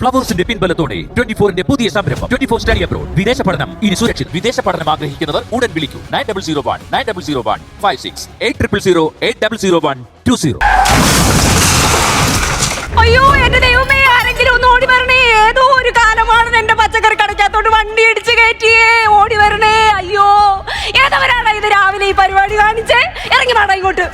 ഫ്ലവേഴ്സിന്റെ പിൻബലത്തോടെ twenty ഫോറിന്റെ പുതിയ സംരംഭം. ട്വന്റി ഫോർ സ്റ്റഡി അബ്രോഡ് വിദേശ പഠനം. ഇനി സുരക്ഷിത്. വിദേശ പഠനം ആഗ്രഹിക്കുന്നവർ ഉടൻ വിളിക്കൂ. Nine double zero one nine double zero one five six eight triple zero eight double zero one two zero അയ്യോ എന്റെ ദൈവമേ ആരെങ്കിലും ഒന്ന് ഓടി വരണേ. ഏതോ ഒരു കാലമാണ് എന്റെ പച്ചക്കറി കടയ്ക്കകത്തോട്ട് വണ്ടി ഇടിച്ച് കയറ്റിയേ. ഓടി വരണേ. അയ്യോ ഏതവരാണ് ഇത് രാവിലെ ഈ പരിപാടി കാണിച്ചേ? ഇറങ്ങി വേണം ഇങ്ങോട്ട്.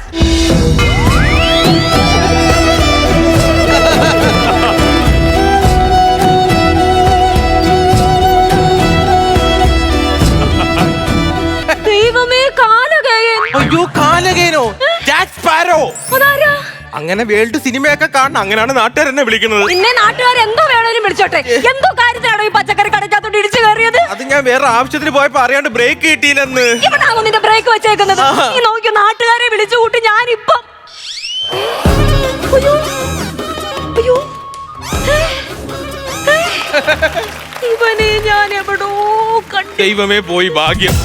അങ്ങനെ വേൾഡ് സിനിമയൊക്കെ കാണണം. അങ്ങനെയാണ് നാട്ടുകാർ എന്നെ വിളിക്കുന്നത്. പിന്നെ നാട്ടുകാർ എന്തോ വേണേലും വിളിച്ചോട്ടെ. എന്തോ കാര്യത്തിലാണോ ഈ പച്ചക്കറി കടക്കാത്തോണ്ട് ഇടിച്ചു കയറിയത്? അത് ഞാൻ വേറെ ആവശ്യത്തിന് പോയപ്പോ അറിയാണ്ട് ബ്രേക്ക് കിട്ടിയില്ലെന്ന്. ഇവിടാണോ നിന്റെ ബ്രേക്ക് വെച്ചേക്കുന്നത്? നോക്കി നീ നോക്കിയോ നാട്ടുകാരെ വിളിച്ചു കൂട്ടി ഞാനിപ്പം അയ്യോ. അയ്യോ? ഇവനെ ഞാൻ എവിടോ കണ്ടു. ദൈവമേ പോയി ഭാഗ്യം.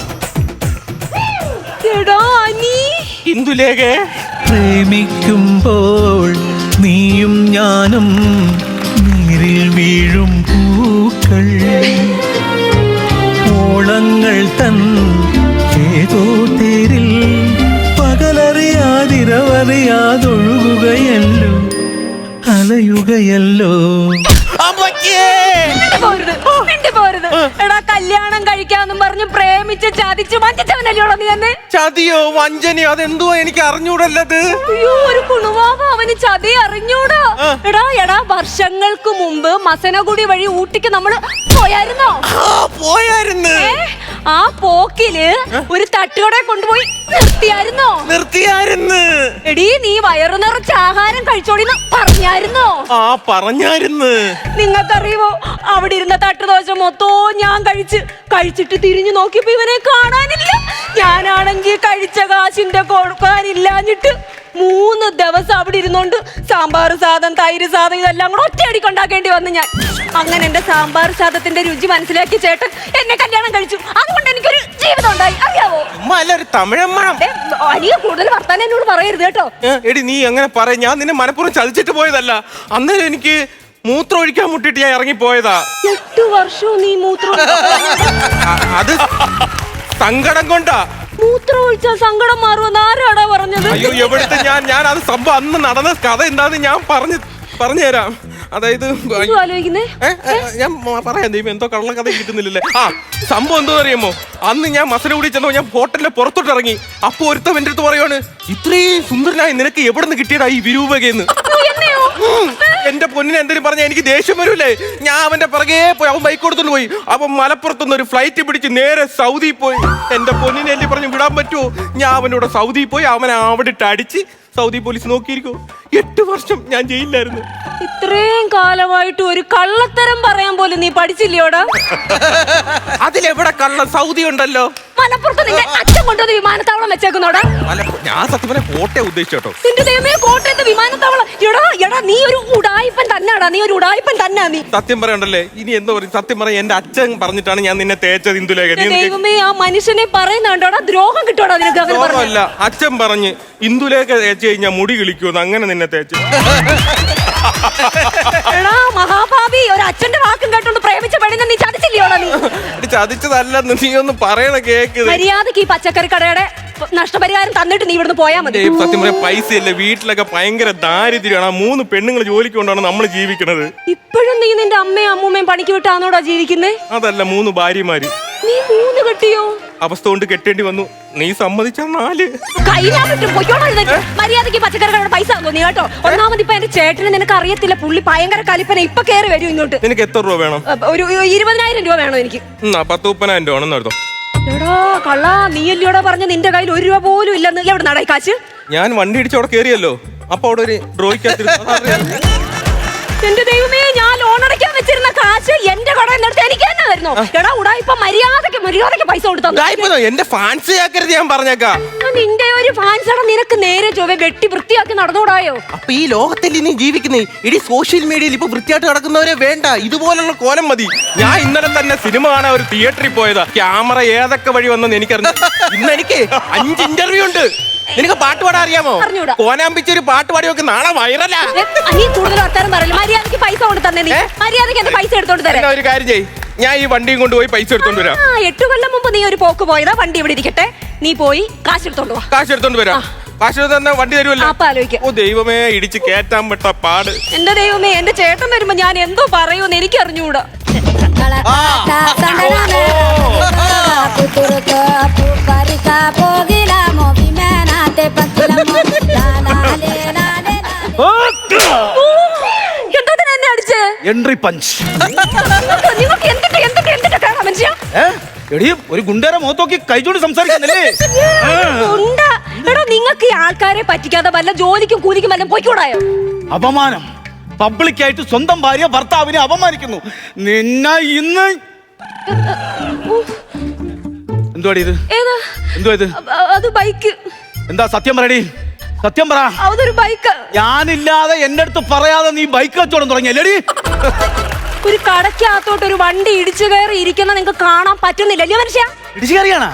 എടാ നീ ഇന്ദുലേഖേ. പ്രേമിക്കുമ്പോൾ നീയും ഞാനും നീരിൽ വീഴും പൂക്കൾ. ഓളങ്ങൾ തൻ ഏതോ തേരിൽ പകലറിയാതിരവറിയാതൊഴുകുകയല്ലോ. അലയുകയല്ലോ. മിണ്ടി പോരുത്. എടാ കല്യാണം കഴിക്കാന്നും പറഞ്ഞ് പ്രേമിച്ച് ചതിച്ചു വഞ്ചിച്ചവനല്ലോടോ നീ എന്നെ ചതിയോ വഞ്ചനയോ അതെന്തുവാ എനിക്ക് അറിഞ്ഞൂടല്ലത് അയ്യോ ഒരു കുണുവാവ അവന് ചതി അറിഞ്ഞൂടാ. എടാ എടാ വർഷങ്ങൾക്ക് മുമ്പ് മസനഗുടി വഴി ഊട്ടിക്ക് നമ്മൾ പോയായിരുന്നോ? ആ പോയായിരുന്നു? ആ പോക്കിൽ ഒരു തട്ടുകട കൊണ്ടുപോയി നിർത്തിയായിരുന്നോ? നിർത്തിയായിരുന്നു. എടി നീ വയറു നിറച്ച് ആഹാരം കഴിച്ചോടിന്ന് പറഞ്ഞായിരുന്നോ? ആ പറഞ്ഞായിരുന്നു. നിങ്ങൾക്കറിയുമോ അവിടെ ഇരുന്ന തട്ടുദോശ മൊത്തോ ഞാൻ കഴിച്ച് കഴിച്ചിട്ട് തിരിഞ്ഞു നോക്കിയപ്പോ ഇവനെ കാണാനില്ല. ഞാനാണെങ്കിൽ കഴിച്ച കാശിന്റെ കൊടുക്കാനില്ലാഞ്ഞിട്ട് മൂന്ന് ദിവസം അവിടെ ഇരുന്നോണ്ട് സാമ്പാർ സാധനം തൈര് സാധനം ഇതെല്ലാം കൂടെ ഒറ്റയടിക്ക് ഉണ്ടാക്കേണ്ടി വന്നു ഞാൻ. അങ്ങനെ എന്റെ സാമ്പാർ സാധത്തിന്റെ രുചി മനസ്സിലാക്കി ചേട്ടൻ എന്നെ കല്യാണം കഴിച്ചു. അതുകൊണ്ട് എനിക്കൊരു ജീവിതം ഉണ്ടായി അറിയാവോ ഒരു തമിഴമ്മണം ഏ, അനിയ കൂടുതൽ വർത്താനം എന്നോട് പറയരുത് കേട്ടോ. ഏ, എടി നീ അങ്ങനെ പറ? ഞാൻ നിന്നെ മനഃപൂർവം ചതിച്ചിട്ട് പോയതല്ല. അന്നേരം എനിക്ക് മൂത്രം ഒഴിക്കാൻ മുട്ടിട്ട് ഞാൻ ഇറങ്ങി ഇറങ്ങിപ്പോയതാ. എട്ട് വർഷവും നീ മൂത്രം അ- അത് സങ്കടം കൊണ്ടാ. മൂത്രം ഒഴിച്ചാൽ സങ്കടം മാറുമെന്ന് ആരാടാ പറഞ്ഞത്? അയ്യോ എവിടുത്തെ ഞാൻ? ഞാൻ അത് സംഭവം അന്ന് നടന്ന കഥ എന്താന്ന് ഞാൻ പറഞ്ഞു പറഞ്ഞു തരാം അതായത് ആലോചിക്കുന്നേ? ഞാൻ പറയാം ദൈവം എന്തോ കള്ളക്കഥ കിട്ടുന്നില്ലല്ലേ? ആ സംഭവം എന്തോ അറിയാമോ? അന്ന് ഞാൻ മസന കൂടി ചെന്നോ ഞാൻ ഹോട്ടലിന്റെ പുറത്തോട്ട് ഇറങ്ങി. അപ്പൊ ഒരുത്തം എന്റെ അടുത്ത് പറയുവാണ് ഇത്രയും സുന്ദരനായി നിനക്ക് എവിടെ നിന്ന് കിട്ടിയതാ ഈ വിരൂപകയെന്ന്? എന്റെ പൊന്നിനെ എന്തെങ്കിലും പറഞ്ഞാൽ എനിക്ക് ദേഷ്യം വരൂലേ? ഞാൻ അവന്റെ പിറകെ പോയി അവൻ ബൈക്ക് കൊടുത്തോണ്ട് പോയി. അവൻ മലപ്പുറത്തുനിന്ന് ഒരു ഫ്ലൈറ്റ് പിടിച്ച് നേരെ സൗദി പോയി. എന്റെ പൊന്നിനെ എല്ലി പറഞ്ഞു വിടാൻ പറ്റുമോ ഞാൻ അവനോട് സൗദി പോയി അവനെ അവിടെ ഇട്ട് അടിച്ച് സൗദി പോലീസ് നോക്കിയിരിക്കോ. എട്ട് വർഷം ഞാൻ ജയിലിലായിരുന്നു. ഇത്രയും കാലമായിട്ട് ഒരു കള്ളത്തരം പറയാൻ പോലും നീ പഠിച്ചില്ലയോടാ അതിലെവിടെ കള്ള സൗദി ഉണ്ടല്ലോ? മലപ്പുറത്ത് നിന്റെ അച്ഛൻ കൊണ്ടുവന്ന് വിമാനത്താവളം വെച്ചേക്കുന്നോടാ ഞാൻ സത്യം പറഞ്ഞ കോട്ടയം ഉദ്ദേശിച്ചു കേട്ടോ. നിന്റെ ദൈവമേ കോട്ടയത്തെ വിമാനത്താവളം. എടാ എടാ നീ ഒരു ഉടായിപ്പൻ തന്നെടാ നീ ഒരു ഉടായിപ്പൻ തന്നെ നീ. സത്യം പറയണ്ടല്ലേ? ഇനി എന്താ പറയും? സത്യം പറയാം എന്റെ അച്ഛൻ പറഞ്ഞിട്ടാണ് ഞാൻ നിന്നെ തേച്ചത് ഇന്ദുലേഖ. ദൈവമേ ആ മനുഷ്യനെ പറയുന്നുണ്ടോടാ ദ്രോഹം കിട്ടോടാ നിനക്ക് അവന് പറഞ്ഞു അച്ഛൻ പറഞ്ഞ് ഇന്ദുലേഖ തേച്ച് കഴിഞ്ഞാൽ മുടി കിളിക്കുമെന്ന് അങ്ങനെ നിന്നെ തേച്ച്. എടാ മഹാഭാവി ഒരു അച്ഛന്റെ വാക്കും കേട്ടോണ്ട് പ്രേമിച്ച പെണ്ണിനെ നീ ചതിച്ചില്ലയോടാ നീ? ഇത് ചതിച്ചതല്ലെന്ന് നീ ഒന്ന് പറയണ കേക്ക് മര്യാദയ്ക്ക് ഈ പച്ചക്കറി കടയുടെ നഷ്ടപരിഹാരം തന്നിട്ട് നീ ഇവിടുന്ന് പോയാ മതി. ഏയ് സത്യം പൈസ പൈസയില്ല വീട്ടിലൊക്കെ ഭയങ്കര ദാരിദ്ര്യമാണ്. ആ മൂന്ന് പെണ്ണുങ്ങൾ ജോലിക്ക് കൊണ്ടാണ് നമ്മൾ ജീവിക്കണത്. ഇപ്പോഴും നീ നിന്റെ അമ്മയും അമ്മൂമ്മയും പണിക്ക് വിട്ടാന്നോടാ ജീവിക്കുന്നേ? അതല്ല മൂന്ന് ഭാര്യമാര്. നീ മൂന്ന് കെട്ടിയോ? അവസ്ഥ കൊണ്ട് കെട്ടേണ്ടി വന്നു. നീ സമ്മതിച്ച നാല്. കൈനാ പറ്റും ഇതിലേക്ക്. മര്യാദയ്ക്ക് പച്ചക്കറികളുടെ പൈസ തന്നോ നീ കേട്ടോ? ഒന്നാമത് ഇപ്പൊ എന്റെ ചേട്ടന് നിനക്ക് അറിയത്തില്ല. പുള്ളി ഭയങ്കര കലിപ്പന. ഇപ്പൊ കേറി വരും ഇങ്ങോട്ട്. നിനക്ക് എത്ര രൂപ വേണം? ഒരു ഇരുപതിനായിരം രൂപ വേണോ എനിക്ക്? എന്നാ പത്ത് മുപ്പതിനായിരം രൂപ ആണെന്ന് എടുത്തോ എടാ കള്ളാ നീ അല്ലയോടാ പറഞ്ഞ നിന്റെ കയ്യിൽ ഒരു രൂപ പോലും ഇല്ലെന്ന് എവിടെ നടായി കാശ്? ഞാൻ വണ്ടി ഇടിച്ച് അവിടെ കയറിയല്ലോ അപ്പൊ അവിടെ ഒരു ഡ്രോയ്ക്കകത്ത് എന്റെ ദൈവമേ കാശ് എന്റെ കടയിൽ നിന്ന് എനിക്ക് തന്നെ തരുന്നു. എടാ ഉടാ ഇപ്പൊ മര്യാദയ്ക്ക് മര്യാദയ്ക്ക് പൈസ കൊടുത്തു. എന്റെ ഫാൻസി ആക്കരുത് ഞാൻ പറഞ്ഞേക്കാ. നിന്റെ ഒരു ഫാൻസട നിനക്ക് നേരെ ചൊവ്വെ വെട്ടി വൃത്തിയാക്കി നടന്നുകൂടായോ അപ്പൊ ഈ ലോകത്തിൽ നീ ജീവിക്കുന്നേ ഇടി സോഷ്യൽ മീഡിയയിൽ ഇപ്പൊ വൃത്തിയായിട്ട് നടക്കുന്നവരെ വേണ്ട. ഇതുപോലുള്ള കോലം മതി. ഞാൻ ഇന്നലെ തന്നെ സിനിമ കാണാൻ ഒരു തിയേറ്ററിൽ പോയതാ. ക്യാമറ ഏതൊക്കെ വഴി വന്നെന്ന് എനിക്കറിഞ്ഞു. ഇന്ന് എനിക്ക് അഞ്ച് ഇന്റർവ്യൂ ഉണ്ട്. നിനക്ക് പാട്ട് പാടാൻ അറിയാമോ അറിഞ്ഞൂടാ. കോനാമ്പിച്ച് ഒരു പാട്ട് പാടി നോക്ക് നാളെ വൈറലാ ഏ, നീ കൂടുതൽ വർത്താനം പറയില്ല മര്യാദയ്ക്ക് പൈസ കൊണ്ട് തന്നെ നീ ഏ? മര്യാദയ്ക്ക് എന്റെ പൈസ എടുത്തോണ്ട് എന്നാ ഒരു കാര്യം ചെയ് ഞാൻ ഈ വണ്ടിയും കൊണ്ടുപോയി പൈസ എടുത്തോണ്ട് വരാം ആ എട്ടു കൊല്ലം മുമ്പ് നീ ഒരു പോക്ക് പോയതാ വണ്ടി ഇവിടെ ഇരിക്കട്ടെ നീ പോയി കാശ് എടുത്തോണ്ട് വാ കാശ് എടുത്തോണ്ട് വരാം കാശ് എടുത്ത് വണ്ടി തരുമല്ലോ അപ്പൊ ആലോചിക്കാം ഓ ദൈവമേ ഇടിച്ച് കേറ്റാൻ പെട്ട പാട് എന്റെ ദൈവമേ എന്റെ ചേട്ടൻ വരുമ്പോ ഞാൻ എന്തോ പറയൂന്ന് എനിക്ക് അറിഞ്ഞൂടാ മനുഷ്യ? ഏ? എടി ഒരു ഗുണ്ടേരെ മുഖത്തോക്കി കൈചൂണ്ടി സംസാരിക്കുന്നില്ലേ? എടോ നിങ്ങൾക്ക് ഈ ആൾക്കാരെ പറ്റിക്കാതെ വല്ല ജോലിക്കും കൂലിക്കും വല്ലതും പോയിക്കൂടായോ? അപമാനം. പബ്ലിക്കായിട്ട് സ്വന്തം ഭാര്യ ഭർത്താവിനെ അപമാനിക്കുന്നു. നിന്നെ ഇന്ന് എന്തുവാടി ഇത്? എന്തുവാ ഇത്? അത് ബൈക്ക്. എന്താ സത്യം പറയടി? സത്യം പറ. അതൊരു ബൈക്ക്. ഞാനില്ലാതെ എന്റെ അടുത്ത് പറയാതെ നീ ബൈക്ക് കച്ചവടം തുടങ്ങിയല്ലേടി? ഒരു കടക്കകത്തോട്ട് ഒരു വണ്ടി ഇടിച്ചു കയറി ഇരിക്കുന്ന നിങ്ങൾക്ക് കാണാൻ പറ്റുന്നില്ല മനുഷ്യ? ഇടിച്ചു കയറിയാണോ?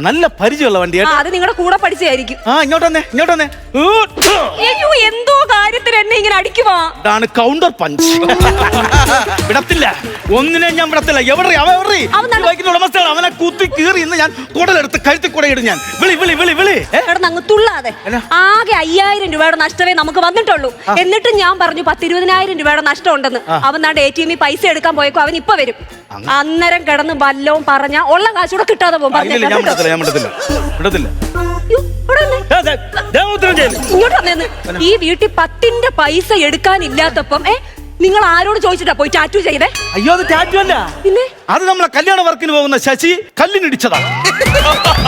നല്ല പരിചയമുള്ള വണ്ടി ആ കേട്ടോ. അത് നിങ്ങളുടെ കൂടെ പഠിച്ചായിരിക്കും ആ ഇങ്ങോട്ട് വന്നേ ഇങ്ങോട്ട് വന്നേ. ഊ, ഛോ. അയ്യോ എന്തോ കാര്യത്തിന് എന്നെ ഇങ്ങനെ അടിക്കുവാ. ഇതാണ് കൗണ്ടർ പഞ്ച് വിടത്തില്ല. ഒന്നിനെ ഞാൻ വിടത്തില്ല. എവിടെ അവൻ എവിടെ അവൻ നല്ല- ബൈക്കിന്റെ ഉടമസ്ഥയാണ്. അവനെ കുത്തി കീറി ഇന്ന് ഞാൻ കുടലെടുത്ത് കഴുത്തി കൂടെ ഇടും ഞാൻ. വിളി വിളി വിളി വിളി. ഏ? കിടന്ന് അങ്ങ് തുള്ളാതെ? ആകെ അയ്യായിരം രൂപയുടെ നഷ്ടമേ നമുക്ക് വന്നിട്ടുള്ളൂ. എന്നിട്ട് ഞാൻ പറഞ്ഞു പത്തിരുപതിനായിരം രൂപയുടെ നഷ്ടം ഉണ്ടെന്ന് അവൻ നാണ്ട് എ ടി എമ്മിൽ പൈസ എടുക്കാൻ പോയപ്പോ അവൻ ഇപ്പൊ വരും. അന്നേരം കിടന്ന് വല്ലവും പറഞ്ഞ ഉള്ള കാശൂടെ കിട്ടാതെ പോകും. ആ, ഇല്ലില്ല ഞാൻ വിടത്തില്ല ഞാൻ വിടത്തില്ല. വിടത്തില്ല. ഏ, ദേ, ദേ ഉത്തരം. ഇങ്ങോട്ട് വന്നേന്ന്. ഈ വീട്ടിൽ പത്തിന്റെ പൈസ എടുക്കാനില്ലാത്തപ്പം ഏ നിങ്ങൾ ആരോട് ചോദിച്ചിട്ടാ പോയി ടാറ്റു ചെയ്തേ? അയ്യോ അത് ടാറ്റു അല്ല. പിന്നെ? അത് നമ്മളെ കല്യാണ വർക്കിന് പോകുന്ന ശശി കല്ലിനിടിച്ചതാ.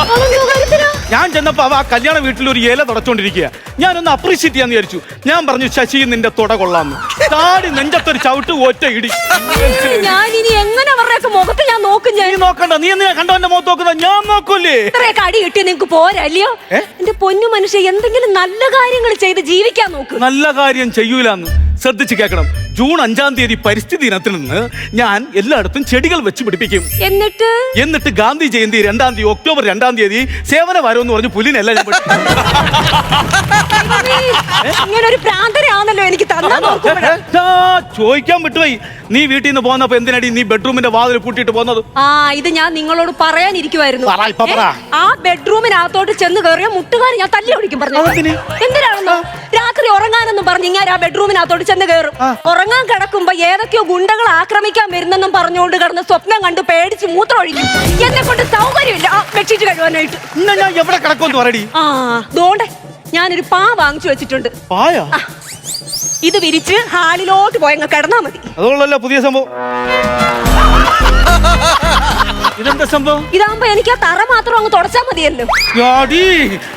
അതെന്തോ കാര്യത്തിനാ? ഞാൻ ചെന്നപ്പോ അവ ആ കല്യാണ വീട്ടിൽ ഒരു ഇല തുടച്ചോണ്ടിരിക്കുക ഞാനൊന്ന് അപ്രീഷിയേറ്റ് ചെയ്യാന്ന് വിചാരിച്ചു. ഞാൻ പറഞ്ഞു ശശി നിന്റെ തുട കൊള്ളാന്ന്. താടി നെഞ്ചത്തൊരു ചവിട്ട് ഒറ്റ ഇടി. ഞാൻ ഇനി എങ്ങനെ അവരുടെയൊക്കെ മുഖത്ത് ഞാൻ നോക്കും ഞാൻ? നീ നോക്കണ്ട നീ എന്തിനാ കണ്ടോ എന്റെ മുഖത്ത് നോക്കുന്ന ഞാൻ നോക്കൂലേ. ഇത്രയൊക്കെ അടി കിട്ടി നിങ്ങക്ക് പോരല്ലയോ എന്റെ പൊന്നു മനുഷ്യ എന്തെങ്കിലും നല്ല കാര്യങ്ങൾ ചെയ്ത് ജീവിക്കാൻ നോക്ക്. നല്ല കാര്യം ചെയ്യൂലെന്ന്. ശ്രദ്ധിച്ച് കേൾക്കണം. ജൂൺ അഞ്ചാം തീയതി പരിസ്ഥിതി ദിനത്തിൽ നിന്ന് ഞാൻ എല്ലായിടത്തും ചെടികൾ വെച്ച് പിടിപ്പിക്കും. എന്നിട്ട്? എന്നിട്ട് ഗാന്ധി ജയന്തി രണ്ടാം തീയതി ഒക്ടോബർ രണ്ടാം തീയതി സേവന വാരം എന്ന് പറഞ്ഞ് പുലിനല്ല ഞാൻ. ഇങ്ങനെ ഒരു എനിക്ക് തന്നാ നോക്കുമ്പോഴേ ആ, ചോദിക്കാൻ വിട്ടുപോയി. നീ വീട്ടിൽ നിന്ന് പോന്നപ്പോ എന്തിനടി നീ ബെഡ്റൂമിന്റെ വാതിൽ പൂട്ടിയിട്ട് പോന്നത്? ആ ഇത് ഞാൻ നിങ്ങളോട് പറയാനിരിക്കുമായിരുന്നു പറ, ഇപ്പൊ പറ. ഏ, ആ ബെഡ്റൂമിനകത്തോട്ട് ചെന്ന് കയറിയ മുട്ടുകാരി ഞാൻ തല്ലി ഓടിക്കും പറഞ്ഞു? എന്തിനാണെന്നോ? രാത്രി ഉറങ്ങാനെന്നും പറഞ്ഞ് ഇങ്ങനെ ആ ബെഡ്റൂമിനകത്തോട്ട് ചെന്ന് കയറും. ഉറങ്ങാൻ കിടക്കുമ്പോ ഏതൊക്കെയോ ഗുണ്ടകൾ ആക്രമിക്കാൻ വരുന്നെന്നും പറഞ്ഞുകൊണ്ട് കിടന്ന് സ്വപ്നം കണ്ട് പേടിച്ച് മൂത്രം ഒഴിക്കും എന്നെ കൊണ്ട് സൗകര്യമില്ല. ആ ബെഡ്ഷീറ്റ് കഴുകാനായിട്ട്. ഇന്ന് ഞാൻ എവിടെ കിടക്കുമെന്ന് പറയടി. ആ ദോണ്ടെ ഞാനൊരു പാ വാങ്ങിച്ചു വെച്ചിട്ടുണ്ട്. പായ? ഇത് വിരിച്ച് ഹാളിലോട്ട് പോയങ്ങ് കിടന്നാ മതി. അതുകൊള്ളല്ലോ പുതിയ സംഭവം. ഇതെന്താ സംഭവം? ഇതാകുമ്പോ എനിക്ക് ആ തറ മാത്രം അങ്ങ് തുടച്ചാ മതിയല്ലോ. യാടി,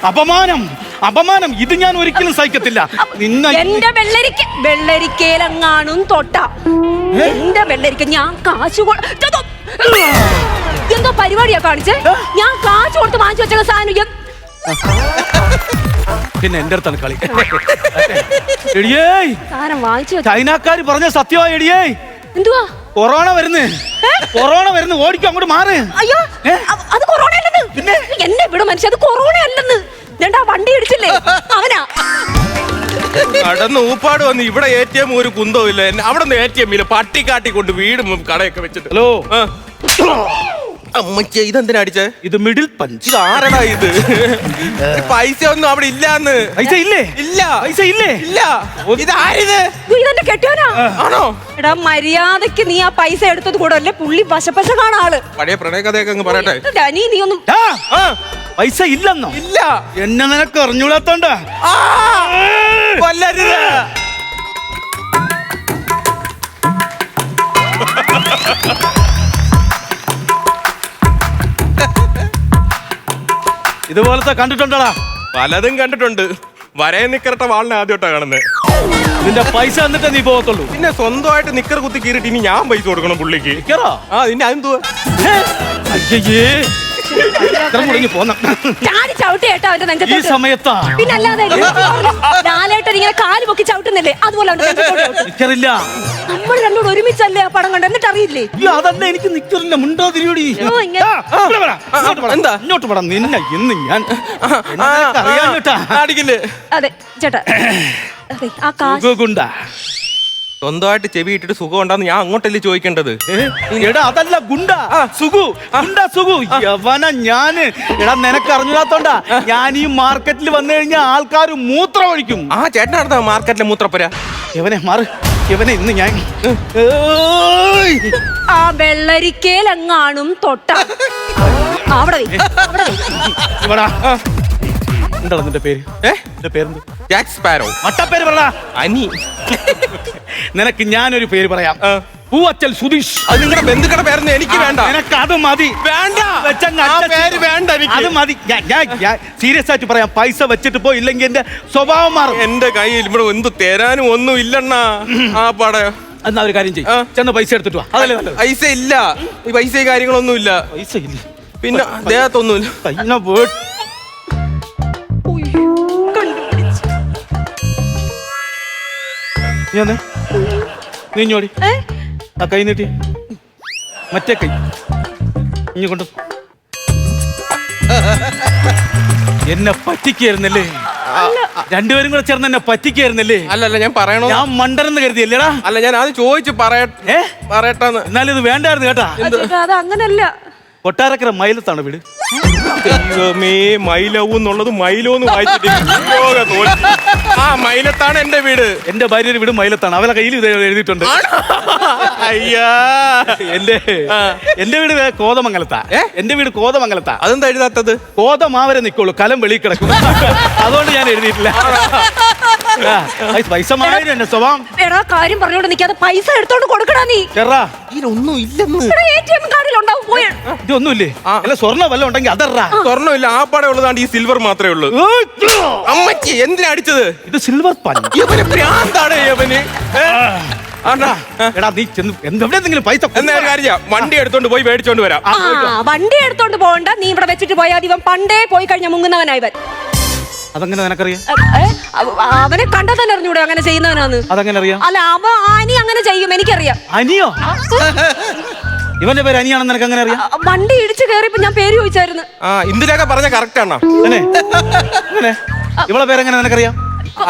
അപമാനം. അപമാനം ഇത് ഞാൻ ഒരിക്കലും സഹിക്കത്തില്ല. നിന്നെ എന്റെ വെള്ളരിക്ക വെള്ളരിക്കയിലെങ്ങാനും തൊട്ട. എന്റെ വെള്ളരിക്ക ഞാൻ കാശ് കൊ- ഇതോ, എന്തോ പരിപാടിയാ കാണിച്ചേ? ഞാൻ കാശ് കൊടുത്ത് വാങ്ങിച്ചു വെച്ച സാധനം എ- പിന്നെ എന്റെ അടുത്താണ് കളി. എടിയേ! സാധനം വാങ്ങിച്ചു വെച്ച ചൈനക്കാര് പറഞ്ഞ സത്യമാ എടിയേ! എന്തുവാ? കൊറോണ വരുന്നു. കൊറോണ വരുന്നു ഓടിക്കും അങ്ങോട്ട് മാറ്. അയ്യോ ഏ? അത് കൊറോണ അല്ലെന്ന് പിന്നെ? എന്നെ ഇവിടെ മനുഷ്യ അത് കൊറോണ അല്ലെന്ന് രണ്ടാ വണ്ടി ഇടിച്ചില്ലേ? അവനാ. കടന്ന് ഊപ്പാട് വന്ന് ഇവിടെ എ ടി എം ഒരു കുന്തോ ഇല്ല. എന്നെ അവിടെ നിന്ന് എ ടി എമ്മിൽ പട്ടിക്കാട്ടി കൊണ്ട് വീടും കടയൊക്കെ വെച്ചിട്ട്. ഹലോ. ഇത് ഇതെന്തിനാ അടിച്ചേ? ഇത് മിഡിൽ പഞ്ച് ഇത് ആരടാ ഇത്? പൈസ ഒന്നും അവിടെ ഇല്ലാന്ന്. പൈസ ഇല്ലേ? ഇല്ല. പൈസ ഇല്ലേ? ഇല്ല. ഇത് ആരിത് ഇത് ഇതെന്റെ കെട്ടിയോനാ? ആണോ? എടാ മര്യാദയ്ക്ക് നീ ആ പൈസ എടുത്തത് കൂടെ അല്ലേ? പുള്ളി പശപ്പശ പശ ആൾ. പഴയ പ്രണയ കഥയൊക്കെ അങ്ങ് പറയട്ടെ. നീ നീ ഒന്നും പൈസ ഇല്ലെന്നോ? ഇല്ല. എന്നെ നിനക്ക് അറിഞ്ഞൂടാത്തോണ്ട ആ കൊല്ലരുത്. ഇതുപോലത്തെ കണ്ടിട്ടുണ്ടടാ. പലതും കണ്ടിട്ടുണ്ട്. വരയെ നിക്കറട്ട വാളിനെ ആദ്യമായിട്ടാ കാണുന്നത് നിന്റെ പൈസ എന്നിട്ട് നീ പോകത്തുള്ളൂ. പിന്നെ സ്വന്തമായിട്ട് നിക്കർ കുത്തി കീറിട്ട് ഇനി ഞാൻ പൈസ കൊടുക്കണം പുള്ളിക്ക്. കേറോ ആ നിന്നെ അതെന്തുവാ? അയ്യേ മുടങ്ങി പോന്ന ചാടി ചവിട്ടി കേട്ടോ അവന്റെ ഈ നെഞ്ചത്തോട്ട് സമയത്താ? പിന്നല്ലാതെ ലാലേട്ടൻ ഇങ്ങനെ കാൽ പൊക്കി ചവിട്ടുന്നില്ലേ? അതുപോലെ അവന്റെ നെഞ്ചത്തോട്ട്. നിക്കറില്ല. നമ്മൾ രണ്ടുകൂടെ ഒരുമിച്ചല്ലേ ആ പടം കണ്ട് എന്നിട്ട് അറിയില്ലേ അയ്യോ അതന്നെ എനിക്ക് നിക്കറില്ല. മിണ്ടാതിരിയോടി. ഓ, ഇങ്ങനെ-. എന്താ? ഇങ്ങോട്ട് പടാ നിന്നെ ഇന്ന് ഞാൻ അറിയാൻ കേട്ടാ. അടിക്കില്ലേ? അതെ ചേട്ടാ. അതെ ആ കാശ് സ്വന്തമായിട്ട് ചെവി ഇട്ടിട്ട് സുഖം ഉണ്ടാന്ന് ഞാൻ അങ്ങോട്ടല്ലേ ചോദിക്കേണ്ടത്? എടാ അതല്ല ഗുണ്ട. സുഖു. ഗുണ്ട സുഖു. യവന ഞാൻ. എടാ നിനക്ക് അറിഞ്ഞാത്തോണ്ടാ ഞാൻ ഈ മാർക്കറ്റിൽ വന്നു കഴിഞ്ഞാൽ ആൾക്കാർ മൂത്രം ഒഴിക്കും ആ ചേട്ടൻ അടുത്ത മാർക്കറ്റിലെ മൂത്രപ്പുര. യവനെ മാറ്. യവനെ ഇന്ന് ഞാൻ ആ വെള്ളരിക്കേലെങ്ങാണും തൊട്ട. അവിടെ. ഇവടാ. എന്താണ് നിന്റെ പേര്? ഏ? നിന്റെ പേരെന്ത്? ജാക്ക് സ്പാരോ മട്ടപ്പേര് പറ അനി. നിനക്ക് ഞാനൊരു പേര് പറയാം. പൂവച്ചൽ സുധീഷ്. അത് നിങ്ങളുടെ ബന്ധുക്കളുടെ പേരൊന്നും എനിക്ക് വേണ്ട. നിനക്ക് അത് മതി. വേണ്ട. വെച്ചങ്ങ് ആ പേര്. വേണ്ട എനിക്ക്. അത് മതി. ഞാൻ സീരിയസ് ആയിട്ട് പറയാം. പൈസ വെച്ചിട്ട് പോയി ഇല്ലെങ്കിൽ എന്റെ സ്വഭാവം മാറും. എന്റെ കയ്യിൽ ഇവിടെ എന്ത് തരാനും ഒന്നും ഇല്ലണ്ണാ. ആ പട. എന്നാ ഒരു കാര്യം ആ. ചെയ്യും ചെന്ന് പൈസ എടുത്തിട്ട് വാ. അതല്ലേ നല്ലത്? പൈസ ഇല്ല. ഈ പൈസ കാര്യങ്ങളൊന്നും ഇല്ല. പൈസ ഇല്ല. പിന്നെ ദേഹത്തൊന്നുമില്ല കയ്യിനെ വീട്ട് നീ വന്നേ. നീ ഇഞ്ഞോടി ഏ? ആ കൈ നീട്ടി. മറ്റേ കൈ. ഇഞ്ഞു കൊണ്ട്. എന്നെ പറ്റിക്കായിരുന്നല്ലേ? രണ്ടുപേരും കൂടെ ചേർന്ന് എന്നെ പറ്റിക്കായിരുന്നല്ലേ? അല്ലല്ല ഞാൻ പറയണോ? ഞാൻ മണ്ടനെന്ന് കരുതിയല്ലേടാ? അല്ല ഞാൻ അത് ചോദിച്ചു പറയ ഏ? പറയട്ടെന്ന്. എന്നാലും ഇത് വേണ്ടായിരുന്നു കേട്ടാ. ആ, ചേട്ടാ, അത് അങ്ങനല്ല. കൊട്ടാരക്കര മൈലത്താണ് വീട്. ദൈവമേ മൈലവും എന്നുള്ളത് മൈലോന്ന് വായിച്ചിട്ട് ലോക തോൽവി. ആ മൈലത്താണ് എന്റെ വീട്. എന്റെ ഭാര്യയുടെ വീട് മൈലത്താണ്. അവരെ കയ്യിൽ ഇത് എഴുതിയിട്ടുണ്ട്. അയ്യാ. എന്റെ. എന്റെ വീട് കോതമംഗലത്താ. എന്റെ വീട് കോതമംഗലത്താ. അതെന്താ എഴുതാത്തത്? കോതമാവരെ നിക്കുള്ളൂ. കലം വെളി കിടക്കും അതുകൊണ്ട് ഞാൻ എഴുതിയിട്ടില്ല. ആ, പൈസ- പൈസ മാറി എന്റെ സ്വഭാവം. എടാ കാര്യം പറഞ്ഞോണ്ട് നിൽക്കാതെ പൈസ എടുത്തോണ്ട് കൊടുക്കടാ നീ. ചെറാ. ഇതിലൊന്നും ഇല്ലെന്ന്. എ ടി എം കാർഡിൽ ഉണ്ടാവും പോയി ഇതൊന്നുമില്ലേ. അല്ല സ്വർണ വല്ലതും ഉണ്ടെങ്കിൽ അതറാ. സ്വർണമില്ല. ആ പടം ഉള്ളതാണ്ട് ഈ സിൽവർ മാത്രമേ ഉള്ളൂ. അമ്മച്ചി എന്തിനാ അടിച്ചത്? ഇത് സിൽവർ പൻ ഇവന് പ്രാന്താണ് ഇവന്? ആണ്ടാ. എടാ നീ ചെന്ന് എന്തെവിടെയെങ്കിലും പൈസ എന്നാ കാര്യം വണ്ടി എടുത്തോണ്ട് പോയി മേടിച്ചോണ്ട് വരാം. ആ. വണ്ടി എടുത്തോണ്ട് പോകണ്ട. നീ ഇവിടെ വെച്ചിട്ട് പോയാൽ ഇവൻ പണ്ടേ പോയി കഴിഞ്ഞ മുങ്ങുന്നവനായി ഇവൻ. അതെങ്ങനെ നിനക്കറിയാം? അവനെ കണ്ടാ തന്നെ അറിഞ്ഞൂടെ അങ്ങനെ ചെയ്യുന്നവനാന്ന്? അതെങ്ങനെ അറിയാം? അല്ല അവ അനി അങ്ങനെ ചെയ്യും. എനിക്കറിയാം. അനിയോ? ഇവന്റെ പേര് അനിയാണെന്ന് നിനക്ക് അങ്ങനെ അറിയാം? വണ്ടി ഇടിച്ചു കയറിയപ്പോ ഞാൻ പേര് ചോദിച്ചായിരുന്നു. ആ ഇന്ദിരൊക്കെ പറഞ്ഞ കറക്റ്റ് ആണോ? അല്ലേ? അങ്ങനെ ഇവളെ പേരെങ്ങനെ നിനക്കറിയാം?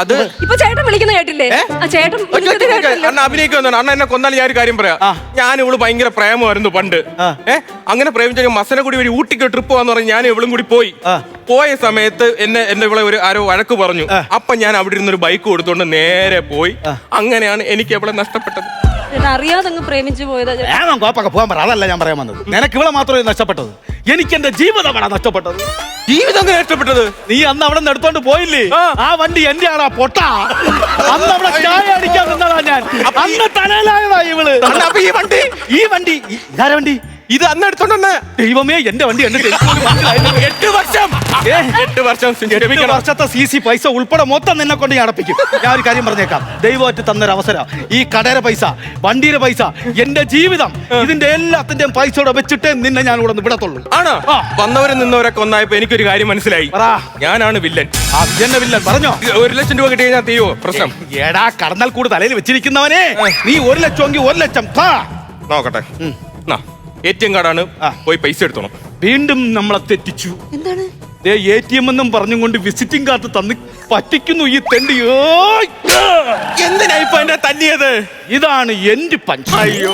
അത് ഇപ്പൊ ചേട്ടൻ വിളിക്കുന്ന കേട്ടില്ലേ? ആ ചേട്ടൻ വിളിക്കുന്നത് കേട്ടില്ലേ അണ്ണ അഭിനയിക്കുന്നു അണ്ണ എന്നെ കൊന്നാൽ ഞാൻ ഒരു കാര്യം പറയാം. ഞാൻ ഇവൾ ഭയങ്കര പ്രേമമായിരുന്നു പണ്ട്. ഏ? അങ്ങനെ പ്രേമിച്ച കൂടി വഴി ഊട്ടിക്ക് ട്രിപ്പ് പോവാന്ന് പറഞ്ഞ് ഞാൻ ഇവളും കൂടി പോയി. പോയ സമയത്ത് എന്നെ എന്റെ ഇവിടെ ഒരു ആരോ വഴക്ക് പറഞ്ഞു. അപ്പൊ ഞാൻ അവിടെ ഇരുന്നൊരു ബൈക്ക് കൊടുത്തോണ്ട് നേരെ പോയി. അങ്ങനെയാണ് എനിക്ക് എവിടെ നഷ്ടപ്പെട്ടത്. ചേട്ടൻ അറിയാതെ അങ്ങ് പ്രേമിച്ചു പോയതാ ചേട്ടാ. ഏതാ കോപ്പൊക്കെ പോകാൻ പറ അതല്ല ഞാൻ പറയാൻ വന്നത്. നിനക്ക് ഇവളെ മാത്രമേ നഷ്ടപ്പെട്ടത്. എനിക്ക് എന്റെ ജീവിതമാണ് നഷ്ടപ്പെട്ടത്. ജീവിതം അങ്ങനെ നഷ്ടപ്പെട്ടത്? നീ അന്ന് അവിടെ നിന്ന് എടുത്തോണ്ട് പോയില്ലേ? ആ. വണ്ടി എന്റെ ആടാ പൊട്ട. അന്ന് അവിടെ ചായ അടിക്കാൻ നിന്നതാ ഞാൻ. അന്ന് തലയിലായതാ ഇവൾ. അപ്പൊ ഈ വണ്ടി ഈ വണ്ടി ഇതാരാ വണ്ടി? ഇത് അന്ന് എടുത്തോണ്ടെന്ന്. ദൈവമേ എന്റെ വണ്ടി എന്റെ. എട്ട് വർഷം. എട്ട് വർഷം എട്ട്. വർഷത്തെ സി സി പൈസ ഉൾപ്പെടെ മൊത്തം നിന്നെ കൊണ്ട് ഞാൻ അടപ്പിക്കും. ഞാൻ ഒരു കാര്യം പറഞ്ഞേക്കാം. ദൈവമായിട്ട് തന്നൊരു അവസരം ഈ കടയുടെ പൈസ വണ്ടിയുടെ പൈസ എന്റെ ജീവിതം ഇതിന്റെ എല്ലാത്തിന്റെയും പൈസ ഇവിടെ വെച്ചിട്ടേ നിന്നെ ഞാൻ ഇവിടെ നിന്ന് വിടത്തുള്ളൂ. ആണോ. വന്നവരും നിന്നവരൊക്കെ ഒന്നായപ്പോ എനിക്കൊരു കാര്യം മനസ്സിലായി. ഞാനാണ് വില്ലൻ. ആ വില്ലൻ. പറഞ്ഞോ. ഒരു ലക്ഷം രൂപ കിട്ടി കഴിഞ്ഞാൽ തീയോ പ്രശ്നം. ഏടാ കടന്നൽ കൂട് തലയിൽ വെച്ചിരിക്കുന്നവനെ. നീ ഒരു ലക്ഷം എങ്കിൽ ഒരു ലക്ഷം നോക്കട്ടെ. എ ടി എം കാർഡാണ്. പോയി പൈസ എടുത്തോണം. വീണ്ടും നമ്മളെ തെറ്റിച്ചു. എന്താണ്? എ ടി എം എന്നും പറഞ്ഞും കൊണ്ട് വിസിറ്റിംഗ് കാർഡ് തന്ന് പറ്റിക്കുന്നു ഈ തെണ്ടി. എന്തിനായി എന്തിനാ ഇപ്പൊ എന്നെ തന്നിയത് ഇതാണ് എന്റെ പഞ്ച് അയ്യോ.